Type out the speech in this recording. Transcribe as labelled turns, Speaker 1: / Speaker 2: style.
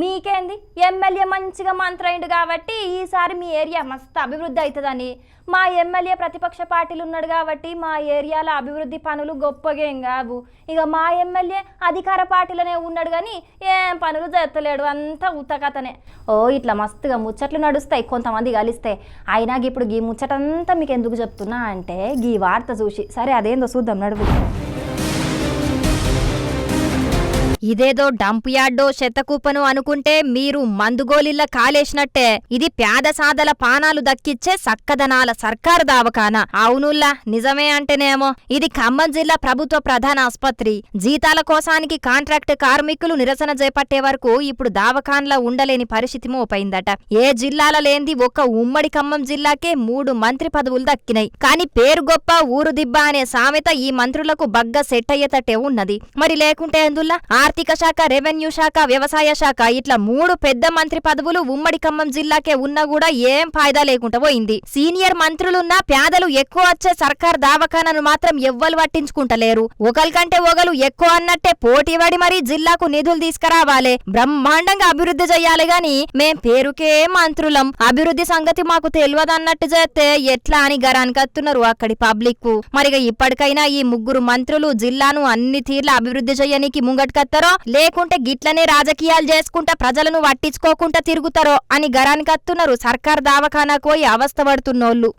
Speaker 1: మీకేంది? MLA మంచిగా మంత్రైండు కాబట్టి ఈసారి మీ ఏరియా మస్తు అభివృద్ధి అవుతుందని మా ఎమ్మెల్యే ప్రతిపక్ష పార్టీలు ఉన్నాడు కాబట్టి మా ఏరియాలో అభివృద్ధి పనులు గొప్పగా ఏం కావు. ఇక మా ఎమ్మెల్యే అధికార పార్టీలోనే ఉన్నాడు కానీ ఏం పనులు చేస్తలేడు అంతా ఉత్తకథనే ఓ ఇట్లా మస్తుగా ముచ్చట్లు నడుస్తాయి కొంతమంది కలిస్తే. అయినా ఇప్పుడు ఈ ముచ్చటంతా మీకు ఎందుకు చెప్తున్నా అంటే గీ వార్త చూసి. సరే అదేందో చూద్దాం నడుపు
Speaker 2: ఇదేదో డంప్ యార్డో శతకూపను అనుకుంటే మీరు మందుగోలిల్ల కాలేసినట్టే. ఇది పేద సాదల పానాలు దక్కిచ్చే సక్కదనాల సర్కారు దావకాన అవునుల్లా నిజమే అంటేనేమో. ఇది ఖమ్మం జిల్లా ప్రభుత్వ ప్రధాన ఆస్పత్రి. జీతాల కోసానికి కాంట్రాక్ట్ కార్మికులు నిరసన చేపట్టే వరకు ఇప్పుడు దావకాన్లా ఉండలేని పరిస్థితి మోపైందట. ఏ జిల్లాల లేంది ఒక్క ఉమ్మడి ఖమ్మం జిల్లాకే మూడు మంత్రి పదవులు దక్కినాయి. కానీ పేరు గొప్ప ఊరు దిబ్బ అనే సామెత ఈ మంత్రులకు బగ్గ సెట్ అయ్యేటట్టే ఉన్నది. మరి లేకుంటే ఎందుల్లా? ఆర్థిక శాఖ రెవెన్యూ శాఖ వ్యవసాయ శాఖ ఇట్లా మూడు పెద్ద మంత్రి పదవులు ఉమ్మడి ఖమ్మం జిల్లాకే ఉన్నా కూడా ఏం ఫాయిదా లేకుండా పోయింది. సీనియర్ మంత్రులున్నా పేదలు ఎక్కువ వచ్చే సర్కార్ దావఖానను మాత్రం ఎవ్వరు పట్టించుకుంటలేరు. ఒకరికంటే ఒకరు ఎక్కువ అన్నట్టే పోటీపడి మరీ జిల్లాకు నిధులు తీసుకురావాలి. బ్రహ్మాండంగా అభివృద్ధి చెయ్యాలి గాని మేం పేరుకే మంత్రులం. అభివృద్ధి సంగతి మాకు తెలియదన్నట్టు చేస్తే ఎట్లా అని గరానికత్తున్నారు అక్కడి పబ్లిక్ మరిగా ఇప్పటికైనా ఈ ముగ్గురు మంత్రులు జిల్లాను అన్ని తీర్ల అభివృద్ధి చేయనీకి ముంగట్కత్తారు. లేకుంటే గిట్లనే రాజకీయాలు చేసుకుంటా ప్రజలను పట్టించుకోకుండా తిరుగుతారో అని గరానికత్తున్నారు సర్కార్ దావఖానాకు పోయి అవస్థ పడుతున్నోళ్ళు.